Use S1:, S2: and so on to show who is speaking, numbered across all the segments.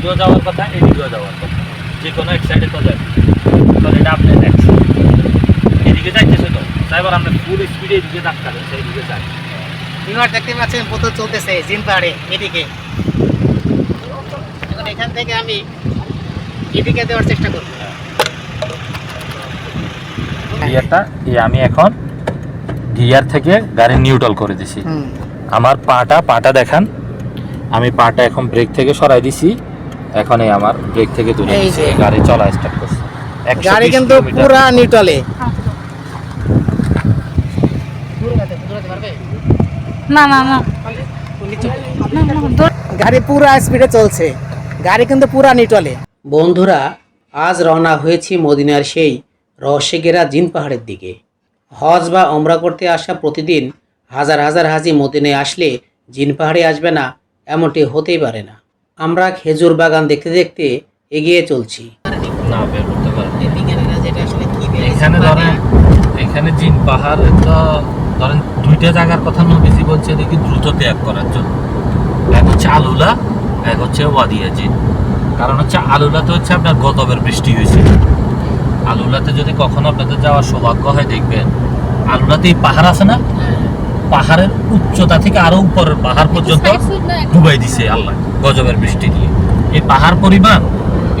S1: এদিকেও যাওয়ার কথা এদিকেও যাওয়ার কথা। যে কোনো এক সাইডে তো যাবে কারণ এটা আপনার ট্যাক্স এদিকে যাইতেছে তো। তাই এবার আমরা ফুল স্পিডে এদিকে ডাক্তার সেই দিকে যাই।
S2: ভিউয়ার দেখতে পাচ্ছেন বোতল চলতেছে জিম পাহাড়ে এদিকে। এখন এখান থেকে আমি এদিকে দেওয়ার চেষ্টা করব।
S1: গিয়ারটা এই আমি এখন গিয়ার থেকে গাড়ি নিউট্রাল করে দিছি। আমার পাটা পাটা দেখান। আমি পাটা এখন ব্রেক থেকে সরাই দিছি। এখন এই আমার ব্রেক থেকে দূরে
S2: এই
S1: গাড়ি চলা স্টার্ট করছে।
S2: গাড়ি কিন্তু। পুরা নিউট্রালে
S3: না না না।
S2: গাড়ি পুরা স্পিডে চলছে। গাড়ি কিন্তু পুরা নিউট্রালে
S4: বন্ধুরা আজ রওনা হয়েছি মদিনার সেই রহস্যগেরা জিন পাহাড়ের দিকে। হজ বা ওমরা করতে আসা প্রতিদিন হাজার হাজার হাজি মদিনায় আসলে জিন পাহাড়ে আসবে না এমনটি হতেই পারে না। আমরা খেজুর বাগান দেখতে দেখতে এগিয়ে চলছি।
S1: না বের করতে পারে
S2: বিজ্ঞানীরা যেটা আসলে কি
S1: এখানে ধরেন এখানে জিন পাহাড় তো ধরেন দুইটা জায়গার কথা নবীজি বলছে দেখি দ্রুত ত্যাগ করার জন্য। এক হচ্ছে আলুলা এক হচ্ছে ওয়াদিয়া জিন। কারণ হচ্ছে আলুলাতে হচ্ছে আপনার গতবের বৃষ্টি হয়েছে। আলুলাতে যদি কখনো আপনাদের যাওয়ার সৌভাগ্য হয় দেখবেন আলুলাতে এই পাহাড় আছে না? পাহাড়ের উচ্চতা থেকে আরও উপরের পাহাড় পর্যন্ত ডুবাই দিছে আল্লাহ গজবের বৃষ্টি দিয়ে। এই পাহাড় পরিমাণ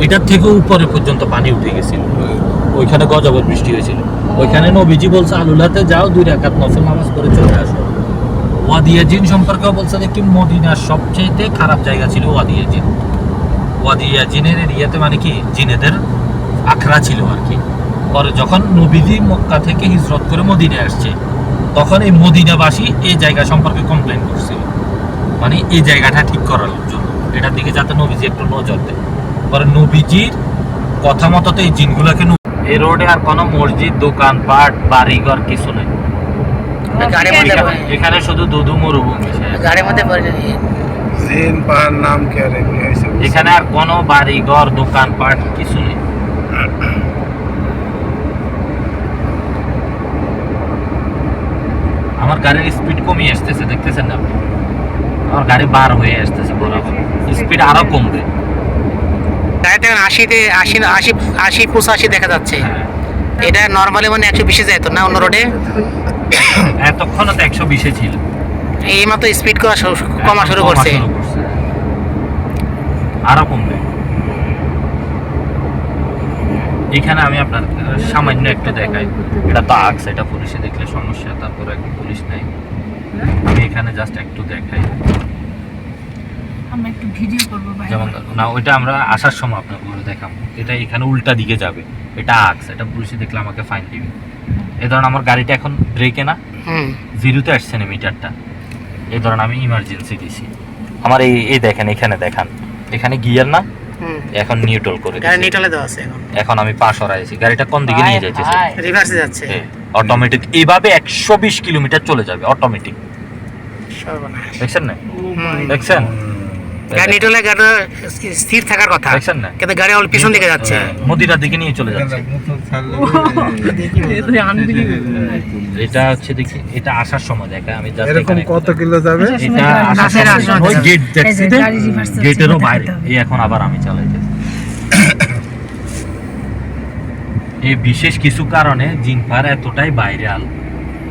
S1: এটার থেকে উপরে পর্যন্ত পানি উঠে গেছিল। ওইখানে গজবের বৃষ্টি হয়েছিল। ওইখানে নবীজি বলছে আলুলাতে যাও দুই রাকাত নফল নামাজ করে চলে আসো। ওয়াদিয়া জিন সম্পর্কেও বলছে যে কি মদিনার সবচেয়ে খারাপ জায়গা ছিল ওয়াদিয়া জিন ওয়াদিয়া জিনের এরিয়াতে মানে কি? জিনেদের আখড়া ছিল আর কি। পরে যখন নবীজি মক্কা থেকে হিজরত করে মদিনে আসছে তখন এই মদিনাবাসী এই জায়গা সম্পর্কে কমপ্লেন করছিল। মানে এই জায়গাটা ঠিক করার জন্য। এটার দিকে যাতে নবীজি একটু নজর দেয় পরে নবীজির কথা মতো তো এই জিনগুলোকে এই রোডে আর কোনো মসজিদ দোকান পাট বাড়িঘর কিছু নেই। এখানে- এখানে শুধু দুধু মরুভূমি
S2: গাড়ির মধ্যে
S1: এখানে আর কোনো বাড়ি ঘর দোকান পাট কিছু নেই। আমার গাড়ির স্পিড কমিয়ে আসতেছে দেখতেছেন না আপনি? আমার গাড়ি বার হয়ে আসতেছে বরাবর। স্পিড আরও কমবে।
S2: গাড়িতে এখন আশিতে আশি আশি আশি পঁচাশি দেখা যাচ্ছে।
S1: হ্যাঁ।
S2: এটা নর্মালি মানে একশো বিশে যায় তো না অন্য রোডে
S1: এতক্ষণ তো একশো বিশে ছিল।
S2: এই মাত্র স্পিড করা কমা শুরু করছে।
S1: শুরু করছে। আরও কমবে। এখানে আমি আপনার সামান্য একটু দেখাই। এটা তো আক্স এটা পুলিশে দেখলে সমস্যা তারপরে একটু পুলিশ নাই আমি এখানে জাস্ট একটু দেখাই।
S3: আমরা একটু ভিডিও করব বাইরে।
S1: যেমন না ওইটা আমরা আসার সময় দেখাবো। এটা এখানে উল্টা দিকে যাবে। এটা আক্স এটা পুলিশে দেখলে আমাকে ফাইন দিবে। এ ধরুন আমার গাড়িটা এখন ব্রেকে না?
S2: হুম।
S1: জিরোতে আসছে না মিটারটা এই ধরুন আমি ইমার্জেন্সি দিছি। আমার এই এই দেখেন এখানে দেখান। এখানে গিয়ার না? এখন নিউট্রাল করে
S2: গাড়ি। নিউট্রালে দেওয়া আছে এখন।
S1: এখন আমি পাশ হরাইছি গাড়িটা কোন দিকে নিয়ে যাইতেছে?
S2: রিভার্সে যাচ্ছে।
S1: অটোমেটিক এইভাবে একশো বিশ কিলোমিটার চলে যাবে অটোমেটিক
S2: সর্বনাশ।
S1: দেখছেন না? দেখছেন?
S2: গাড়ি নিউট্রালে গাড়ি স্থির থাকার কথা। কিন্তু গাড়ি অল পিছন দিকে যাচ্ছে।
S1: হ্যাঁ, মদিনার দিকে নিয়ে চলে যাচ্ছে। এটা হচ্ছে দেখি এটা আসার সময় দেখা আমি just
S5: এরকম কত কিলো যাবে?
S1: এটা আসার সময় ওই গেট
S3: এই
S1: দেখছি
S3: যে
S1: গেটেরও বাইরে। এই এখন আবার আমি চালাইতেছি এই বিশেষ কিছু কারণে জিন এতটাই বাইরে ভাইরাল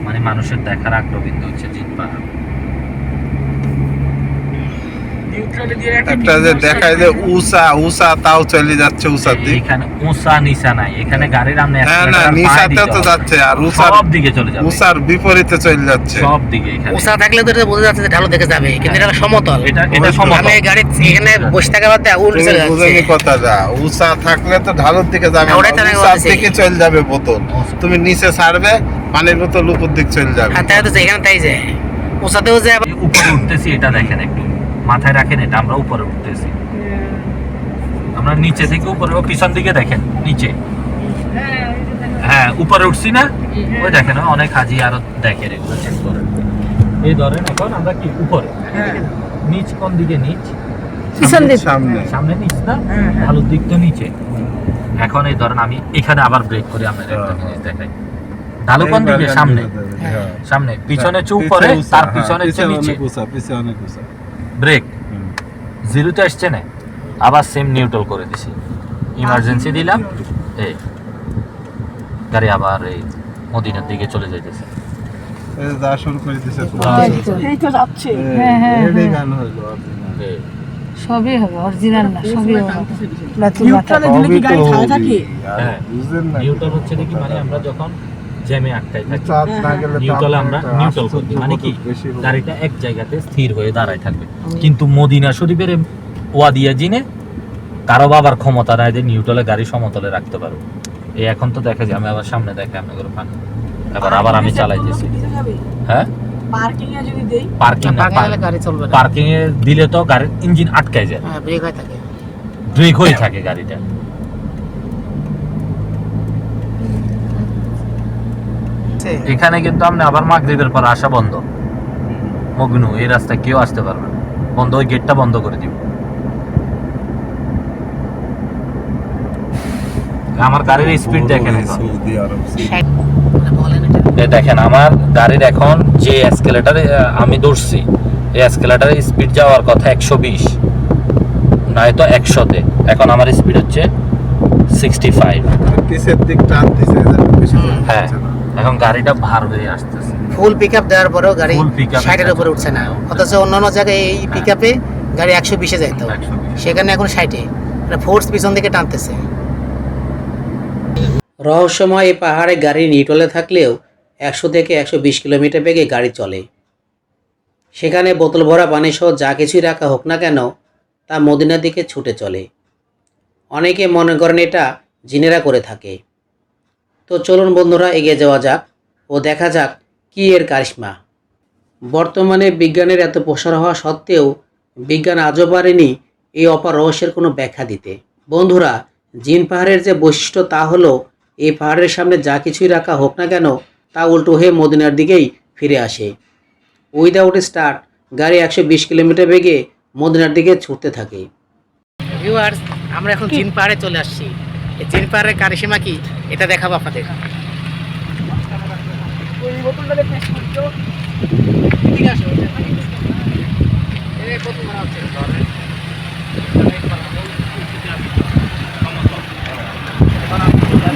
S1: মানে মানুষের দেখার আগ্রবিন্দু হচ্ছে জিন পাহাড়
S5: একটা যে দেখায় যে উষা উষা তাও চলে যাচ্ছে উষার দিক।
S1: এখানে নাই। এখানে গাড়ির
S5: হ্যাঁ না তো যাচ্ছে আর
S1: সব দিকে চলে
S5: উষার বিপরীতে চলে যাচ্ছে।
S1: সব দিকে এখানে।
S2: উষা থাকলে তো এটা বোঝা যাচ্ছে যে ঢালু দেখে যাবে কিন্তু এটা সমতল।
S1: এটা এটা সমতল।
S2: আমি গাড়ি এখানে বসে থাকা বাদ দিয়ে উল্টে চলে যাচ্ছে।
S5: বুঝেনি কথা যা উষা থাকলে তো ঢালুর দিকে যাবে উষার দিকে চলে যাবে বোতল। তুমি নিচে ছাড়বে পানির বোতল উপর দিক চলে যাবে।
S2: আর তাই তো এখানে তাই যায় উষাতেও যায়
S1: উপরে উঠতেছি এটা দেখেন একটু। মাথায় রাখেন এটা আমরা উপরে উঠতেছি। আমরা নিচে থেকে উপরে পিছন দিকে দেখেন নিচে। হ্যাঁ উপরে উঠছি না? ওই দেখেন অনেক হাজি আরও দেখেন এগুলো চেক করে এই ধরেন এখন আমরা কি উপরে? নিচ কোন দিকে নিচ?
S3: পিছন দিক।
S5: সামনে।
S1: সামনে নিচ না? ভালোর দিক তো নিচে। এখন এই ধরেন আমি এখানে আবার ব্রেক করে আপনাদের একটা জিনিস দেখাই। ঢালু কোন দিকে? সামনে।
S5: হ্যাঁ।
S1: সামনে পিছনে উপরে
S5: উষা,
S1: তার
S5: হ্যাঁ,
S1: পিছনে
S5: পিছনে
S1: নিচে।
S5: পিছনে অনেক উষা।
S1: ব্রেক। জিরোতে আসছে না। আবার সেম নিউট্রাল করে দিছি। ইমার্জেন্সি দিলাম। এই। গাড়ি আবার এই মদিনার দিকে চলে যাইতেছে।
S5: এই যে যা শুরু করে দিছে
S3: এই তো যাচ্ছে। হ্যাঁ হ্যাঁ সবই হবে অরিজিনাল না সবই হবে।
S1: হ্যাঁ। নিউট্রাল হচ্ছে নাকি মানে আমরা যখন জ্যামে আটকাই থাকি। নিউট্রাল আমরা নিউট্রাল করি মানে কি। গাড়িটা এক জায়গাতে স্থির হয়ে দাঁড়ায় থাকবে। কিন্তু মদিনা শরীফের ওয়াদিয়া জিনে কারও বাবার ক্ষমতা নাই যে নিউট্রালে গাড়ি সমতলে রাখতে পারব এই এখন তো দেখা যায় আমি আবার সামনে দেখে আমি করে পান এবার আবার আমি চালাই চালাইতেছি। হ্যাঁ?
S3: পার্কিং এ যদি দেই
S1: পার্কিং না
S2: গাড়ি চলবে না।
S1: পার্কিং এ দিলে তো গাড়ির ইঞ্জিন আটকায় যায়।
S2: হ্যাঁ ব্রেক হয়ে থাকে।
S1: ব্রেক হয়ে থাকে গাড়িটা। এখানে কিন্তু আপনি আবার মাগরিবের পর আসা বন্ধ। মগ্নু এই রাস্তায় কেউ আসতে পারবে না। বন্ধ ওই গেটটা বন্ধ করে দিব। আমার গাড়ির স্পিড দেখেন এ দেখেন আমার গাড়ির এখন যে এসকেলেটারে আমি দৌড়ছি এই এসকেলেটারে স্পিড যাওয়ার কথা একশো বিশ। নয়তো একশোতে। এখন আমার স্পিড হচ্ছে সিক্সটি ফাইভ
S5: দিক টান
S1: হ্যাঁ। এখন গাড়িটা ভার হয়ে আসতেছে।
S2: ফুল পিক আপ দেওয়ার পরেও গাড়ি ষাটের উপরে উঠছে না। অথচ অন্যান্য জায়গায় এই পিক আপে গাড়ি একশো বিশে যাইতো। সেখানে এখন ষাটে। ফোর্স পিছন দিকে টানতেছে। রহস্যময় এই পাহাড়ে গাড়ি নিটলে থাকলেও একশো থেকে একশো বিশ কিলোমিটার বেগে গাড়ি চলে। সেখানে বোতল ভরা পানি সহ যা কিছুই রাখা হোক না কেন তা মদিনার দিকে ছুটে চলে। অনেকে মনে করেন এটা জিনেরা করে থাকে। তো চলুন বন্ধুরা এগিয়ে যাওয়া যাক ও দেখা যাক কি এর কারিশমা। বর্তমানে বিজ্ঞানের এত প্রসার হওয়া সত্ত্বেও বিজ্ঞান আজও পারেনি এই অপার রহস্যের কোনো ব্যাখ্যা দিতে। বন্ধুরা জিন পাহাড়ের যে বৈশিষ্ট্য তা হলো এই পাহাড়ের সামনে যা কিছুই রাখা হোক না কেন তা উল্টো হয়ে মদিনার দিকেই ফিরে আসে। উইদাউট স্টার্ট গাড়ি একশো বিশ কিলোমিটার বেগে মদিনার দিকে ছুটতে থাকে। ভিউয়ার্স আমরা এখন জিন পাহাড়ে চলে আসছি। জিন পাহাড়ের কারিসীমা কি? এটা দেখাবো আপনাদের।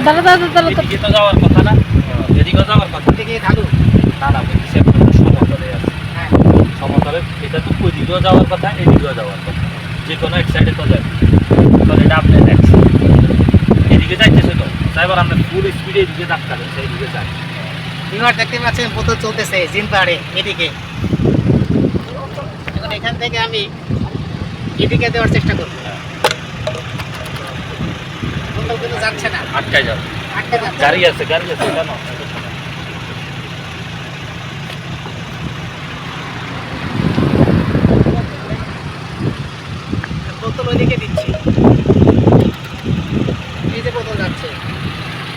S3: দাঁড়া
S1: এদিকে তো যাওয়ার কথা না। এদিকে যাওয়ার কথা।
S2: থেকে ঢালু
S1: না না বলছি এখন সমতলে আছে।
S2: হ্যাঁ।
S1: সমতলে এটা তো যাওয়ার কথা এদিকেও যাওয়ার কথা। যে কোনো এক সাইডে তো যাবে তাহলে এটা আপনি দেখছেন এদিকে যাইতেছে তো তাই এবার আমরা ফুল স্পিডে এদিকে ধাক্কা সেই দিকে যাই।
S2: ভিউয়ার দেখতে পাচ্ছেন বোতল চলতেছে জিন পাহাড়ে এদিকে। এখন এখান থেকে আমি এদিকে দেওয়ার চেষ্টা করব। বোতল কিন্তু যাচ্ছে না।
S1: আটকায় যাবে।
S2: আটকে যাচ্ছে।
S1: গাড়ি আছে গাড়ি আছে কেন?
S2: বোতল ওইদিকে দিচ্ছি এই যে বোতল যাচ্ছে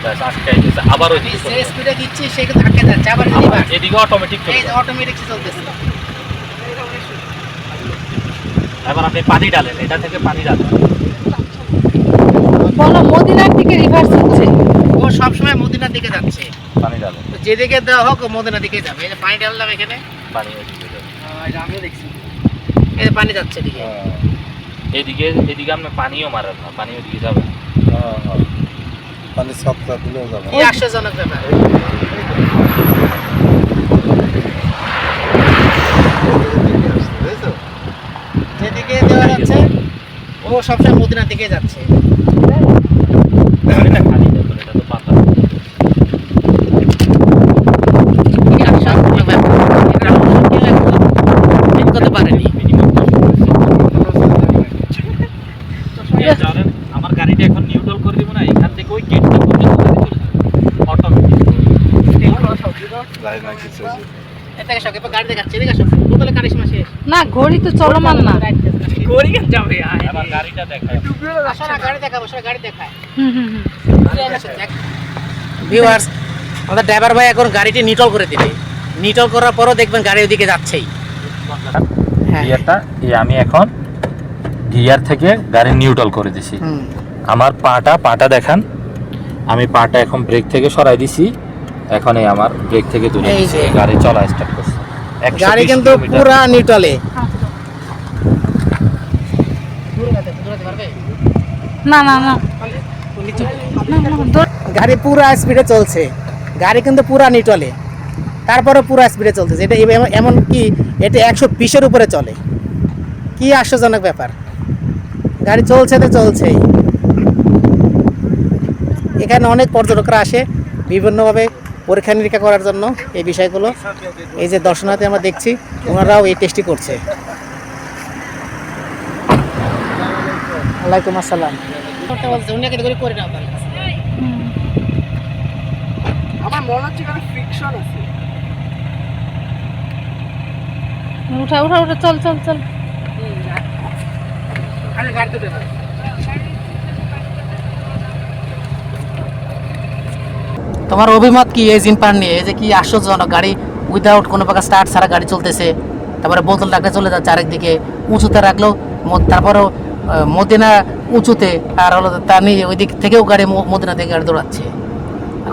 S1: ব্যাস আটকায় গেছে আবার ওই দিকে
S2: যে স্পিডে দিচ্ছি সে কিন্তু আটকে যাচ্ছে আবার
S1: এদিকে অটোমেটিক
S2: এই যে অটোমেটিক চলতেছে।
S1: এবার আপনি পানি ডালেন এটা থেকে পানি ডালেন
S3: বলো মদিনার দিকে রিভার্স হচ্ছে।
S2: ও সবসময় মদিনার দিকে যাচ্ছে।
S1: পানি ডালেন
S2: তো যেদিকে দেওয়া হোক ও মদিনার দিকে যাবে। এই পানি ঢাললাম এখানে।
S1: পানি যাবে।
S2: আমিও দেখছি। এই যে পানি যাচ্ছে এদিকে।
S1: এদিকে এদিকে আপনি পানিও মারেন না পানি ওইদিকে যাবে।
S5: হ্যাঁ, হ্যাঁ। পানি সপ্তাহ দিলেও যাবে
S2: এই আশ্চর্যজনক ব্যাপার। যেদিকে দেওয়া যাচ্ছে ও সবসময় মদিনার দিকে যাচ্ছে
S1: এটা খালি যাবে এটা তো পাতা
S2: এই আশ্চর্যজনক ব্যাপার এটা আমরা কেউ একদম ঠিক করতে পারেনি
S1: মিনিমাম জানেন আমার গাড়িটা এখন নিউট্রাল করে দিব না এখান থেকে ওই গেটটা পর্যন্ত গাড়ি চলে যাবে অটোমেটিক
S5: যায় না কিছু যে।
S2: এটা সব এবার গাড়ি দেখাচ্ছে এদিকে সব বোতলে
S3: না ঘড়ি তো চলমান না।
S2: গড়ি কেন যাবে?
S1: আমার গাড়িটা দেখায়।
S2: গাড়ি দেখাবো সব গাড়ি দেখায়।
S3: হুম হুম হুম।
S2: ভিউয়ার্স আমাদের ড্রাইভার ভাই এখন গাড়িটি নিটল করে দিবে। নিটল করার পরও দেখবেন গাড়ি ওদিকে যাচ্ছেই। হ্যাঁ।
S1: গিয়ারটা এই আমি এখন গিয়ার থেকে গাড়ি নিউট্রাল করে দিছি। আমার পাটা পাটা দেখান। আমি পাটা এখন ব্রেক থেকে সরাই দিছি। এখন এই আমার ব্রেক থেকে দূরে
S2: এই
S1: গাড়ি চলা স্টার্ট করছে।
S2: গাড়ি কিন্তু। পুরা নিউট্রালে।
S3: না না না।
S2: গাড়ি পুরো স্পিডে চলছে। গাড়ি কিন্তু পুরা নিটলে তারপরে পুরো স্পিডে চলতেছে। এটা এমন কি এটা একশো বিশের উপরে চলে। কি আশ্চর্যজনক ব্যাপার। গাড়ি চলছে তো চলছেই। এখানে অনেক পর্যটকরা আসে। বিভিন্নভাবে পরীক্ষা নিরীক্ষা করার জন্য এই বিষয়গুলো। এই যে দর্শনার্থী আমরা দেখছি ওনারাও এই টেস্টই করছে। ওয়ালাইকুম আসসালাম।
S3: উঠা উঠা উঠা চল চল চল।
S2: তোমার অভিমত কি এই জিনপার নিয়ে? এই যে কি আশ্চর্যজনক গাড়ি উইদাউট কোনো প্রকার স্টার্ট ছাড়া গাড়ি চলতেছে। তারপরে বোতল রাখলে চলে যাচ্ছে আরেকদিকে উঁচুতে রাখলেও তারপরেও মদিনা উঁচুতে আর হলো তার নিয়ে ওই দিক থেকেও গাড়ি মদিনা থেকে গাড়ি দৌড়াচ্ছে।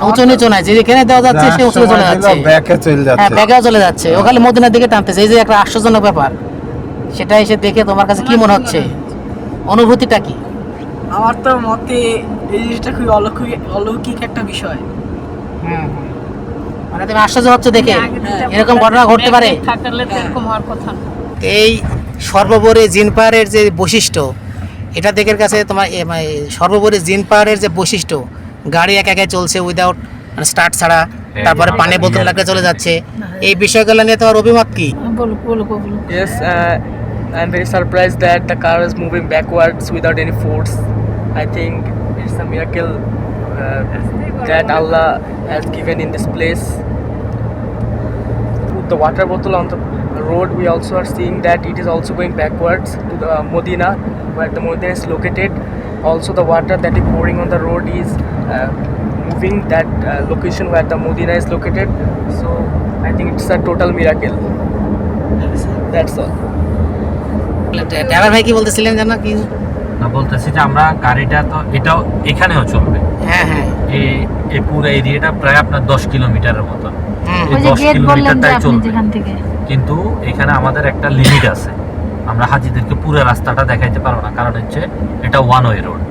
S2: উঁচু নিচু নাই যেখানে দেওয়া যাচ্ছে সে উঁচু চলে যাচ্ছে। হ্যাঁ ব্যাগেও চলে যাচ্ছে। ওখানে মদিনার দিকে টানতেছে। এই যে একটা আশ্চর্যজনক ব্যাপার সেটা এসে দেখে তোমার কাছে কি মনে হচ্ছে? অনুভূতিটা কি?
S6: আমার তো মতে এই জিনিসটা খুবই অলৌকিক অলৌকিক একটা বিষয়।
S2: মানে তুমি আশ্চর্য হচ্ছে দেখে। এরকম ঘটনা ঘটতে পারে?
S3: এরকম হওয়ার কথা
S2: এই সর্বোপরি জিন পাহাড়ের যে বৈশিষ্ট্য এটা দেখের কাছে তোমার মানে সর্বোপরি জিন পাহাড়ের যে বৈশিষ্ট্য গাড়ি একা একাই চলছে উইদাউট মানে স্টার্ট ছাড়া তারপরে পানি বোতল লাগলে চলে যাচ্ছে। এই বিষয়গুলো নিয়ে তোমার অভিমত কি?
S3: বলো বলো বলো
S6: Yes, uh, I'm very surprised that the car is moving backwards without any force. I think it's a miracle. That Allah has given in this place. With the water bottle on the road, we also are seeing that it is also going backwards to the Modina, where the Modina is located. Also, the water that is pouring on the road is uh, moving that uh, location where the Modina is located. So, I think it's a total miracle. That's all.
S2: Driver ভাই কি বলতেছিলেন জানো কি
S1: না বলতেছি যে আমরা গাড়িটা তো এটাও এখানেও চলবে
S2: হ্যাঁ হ্যাঁ।
S1: এই এই পুরো এরিয়াটা প্রায় আপনার দশ কিলোমিটারের মতন। এই দশ
S3: গেট বললেন যে
S1: কিলোমিটারটাই চলবে। কিন্তু এখানে আমাদের একটা লিমিট আছে। আমরা হাজিদেরকে পুরো রাস্তাটা দেখাইতে পারব না। কারণ হচ্ছে এটা ওয়ান ওয়ে রোড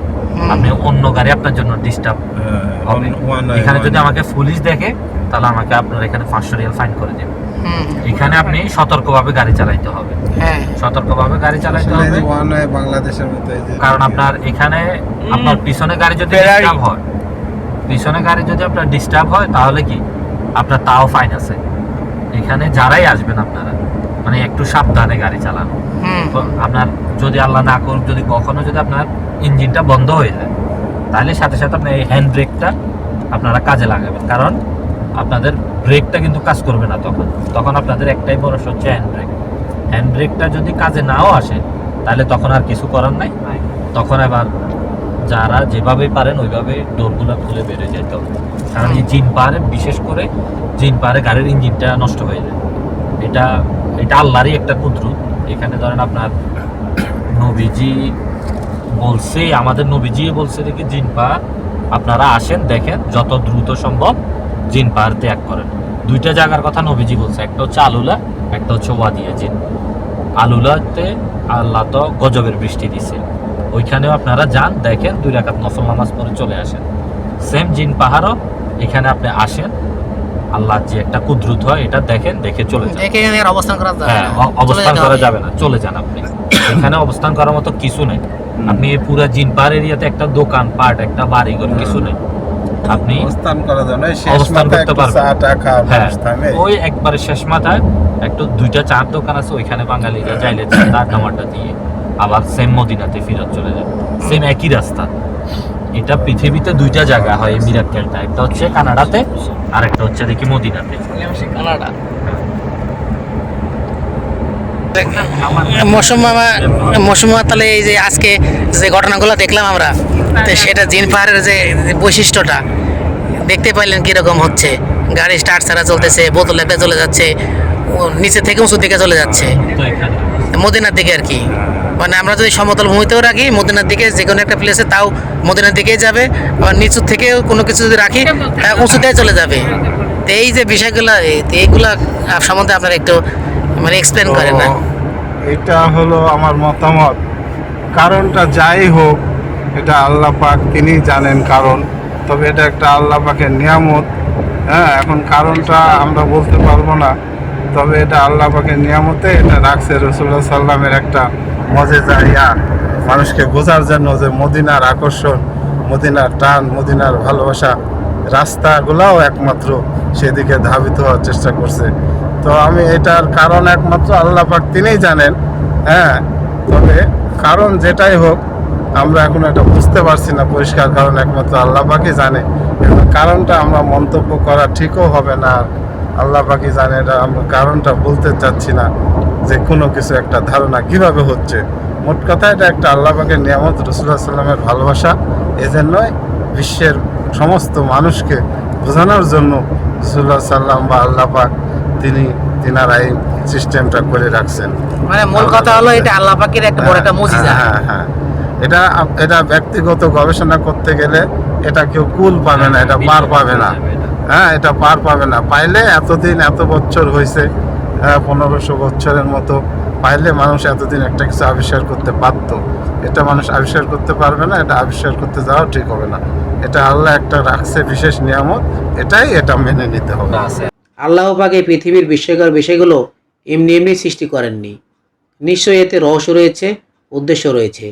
S1: আপনি অন্য গাড়ি আপনার জন্য ডিস্টার্ব এখানে যদি আমাকে পুলিশ দেখে তাহলে আমাকে আপনার এখানে পাঁচশো রিয়াল ফাইন করে দেবে। এখানে আপনি সতর্কভাবে গাড়ি চালাইতে হবে।
S2: হ্যাঁ।
S1: সতর্কভাবে গাড়ি চালাইতে হবে।
S5: বাংলাদেশের মতো
S1: কারণ আপনার এখানে আপনার পিছনে গাড়ি যদি ডিস্টার্ব হয় পিছনে গাড়ি যদি আপনার ডিস্টার্ব হয় তাহলে কি? আপনার তাও ফাইন আছে। এখানে যারাই আসবেন আপনারা মানে একটু সাবধানে গাড়ি চালান। তো আপনার যদি আল্লাহ না করুক যদি কখনো যদি আপনার ইঞ্জিনটা বন্ধ হয়ে যায় তাহলে সাথে সাথে আপনার এই হ্যান্ড ব্রেকটা আপনারা কাজে লাগাবেন। কারণ আপনাদের ব্রেকটা কিন্তু কাজ করবে না তখন। তখন আপনাদের একটাই বরস হচ্ছে হ্যান্ড ব্রেক হ্যান্ড ব্রেকটা যদি কাজে নাও আসে তাহলে তখন আর কিছু করার নাই। তখন আবার যারা যেভাবে পারেন ওইভাবে ডোরগুলো খুলে বেরিয়ে যেতে হবে। কারণ এই জিন পাহাড়ে বিশেষ করে জিন পাহাড়ে গাড়ির ইঞ্জিনটা নষ্ট হয়ে যায়। এটা এটা আল্লাহরই একটা কুদরত। এখানে ধরেন আপনার নবীজি বলছে আমাদের নবীজি বলছে দেখি জিন পাহাড় আপনারা আসেন দেখেন যত দ্রুত সম্ভব জিন পাহাড় ত্যাগ করেন। দুইটা জায়গার কথা নবীজি বলছে একটা হচ্ছে আলুলা একটা হচ্ছে ওয়াদিয়া জিন। আলুলাতে আল্লাহ তো গজবের বৃষ্টি দিছে। ওইখানেও আপনারা যান দেখেন দুই রাকাত নফল নামাজ পরে চলে আসেন। সেম জিন পাহাড়ও এখানে আপনি আসেন আল্লাহ যে একটা কুদরত হয় এটা দেখেন দেখে চলে যান।
S2: দেখে এখানে আর অবস্থান করা যাবে
S1: হ্যাঁ
S2: না।
S1: অবস্থান
S2: চলে
S1: করা যাবে না চলে যান আপনি। এখানে অবস্থান করার মতো কিছু নেই। আপনি এই পুরো জিন পাহাড় এরিয়াতে একটা দোকান পাট একটা বাড়ি ঘর কিছু নেই। আপনি
S5: অবস্থান করা যায় না এই শেষ
S1: অবস্থান
S5: মাথায়
S1: করতে
S5: একটু
S1: পারবেন।
S5: চা টা খাওয়া
S1: হ্যাঁ। ওই একবারে শেষ মাথায় একটু দুইটা চার দোকান আছে ওইখানে বাঙালিরা চাইলে তার নামারটা দিয়ে আবার সেম মদিনাতে ফিরত চলে যাবে সেম একই রাস্তা। এটা পৃথিবীতে দুইটা জায়গা হয় এই মিরাক্কেলটা একটা হচ্ছে কানাডাতে আর একটা হচ্ছে দেখি মদিনাতে।
S6: কানাডা।
S2: মৌসুম মামা মৌসুম মামা তাহলে এই যে আজকে যে ঘটনাগুলো দেখলাম আমরা সেটা জিন পাহাড়ের যে বৈশিষ্ট্যটা দেখতে পাইলেন কীরকম হচ্ছে। গাড়ি স্টার্ট ছাড়া চলতেছে, বোতল একটা চলে যাচ্ছে নিচে থেকে উঁচু দিকে চলে যাচ্ছে। মদিনার দিকে আর কি। মানে আমরা যদি সমতল ভূমিতেও রাখি, মদিনার দিকে যে কোনো একটা প্লেসে তাও মদিনার দিকেই যাবে, আবার নিচু থেকেও কোনো কিছু যদি রাখি, তা উঁচুতে চলে যাবে। তো এই যে বিষয়গুলো এইগুলা সম্বন্ধে আপনারা একটু মানে এক্সপ্লেন করেন না।
S5: এটা হলো আমার মতামত। কারণটা যাই হোক, এটা আল্লাহ পাক তিনি জানেন কারণ। তবে এটা একটা আল্লাহ পাকের নিয়ামত। হ্যাঁ এখন কারণটা আমরা বলতে পারব না। তবে এটা আল্লাহ পাকের নিয়ামতে এটা রাখছে রসুল্লাহ সাল্লামের একটা মজেজা, ইয়া। মানুষকে বোঝার জন্য যে মদিনার আকর্ষণ, মদিনার টান, মদিনার ভালোবাসা, রাস্তাগুলাও একমাত্র সেদিকে ধাবিত হওয়ার চেষ্টা করছে। তো আমি এটার কারণ একমাত্র আল্লাহ পাক তিনিই জানেন। হ্যাঁ তবে কারণ যেটাই হোক আমরা এখন এটা বুঝতে পারছি না পরিষ্কার কারণ একমাত্র আল্লাহ পাকই জানে। কারণটা আমরা মন্তব্য করা ঠিকও হবে না আল্লাহ পাকই জানে এটা আমরা কারণটা বলতে চাচ্ছি না যে কোনো কিছু একটা ধারণা কীভাবে হচ্ছে। মোট কথা এটা একটা আল্লাহ পাকের নিয়ামত রসুল্লাহ সাল্লামের ভালোবাসা। এজন্যই বিশ্বের সমস্ত মানুষকে বোঝানোর জন্য রসুল্লাহ সাল্লাম বা আল্লাহ পাক তিনি তিনারা এই সিস্টেমটা করে রাখছেন।
S7: মানে মূল কথা হলো এটা আল্লাহ পাকের একটা বড় একটা মুজিজা।
S5: হ্যাঁ হ্যাঁ, হ্যাঁ। এটা এটা ব্যক্তিগত গবেষণা করতে গেলে এটা কেউ কুল পাবে না, এটা পার পাবে না। হ্যাঁ এটা পার পাবে না। পাইলে এতদিন এত বছর হয়েছে পনেরোশো বছরের মতো, পাইলে মানুষ এতদিন একটা কিছু আবিষ্কার করতে পারত। এটা মানুষ আবিষ্কার করতে পারবে না, এটা আবিষ্কার করতে যাওয়া ঠিক হবে না। এটা আল্লাহ একটা রাখছে বিশেষ নিয়ামত, এটাই এটা মেনে নিতে হবে।
S2: আল্লাহ পাক পৃথিবীর বিস্ময়কর বিষয়গুলো এমনি এমনি সৃষ্টি করেননি। নিশ্চয়ই এতে রহস্য রয়েছে, উদ্দেশ্য রয়েছে।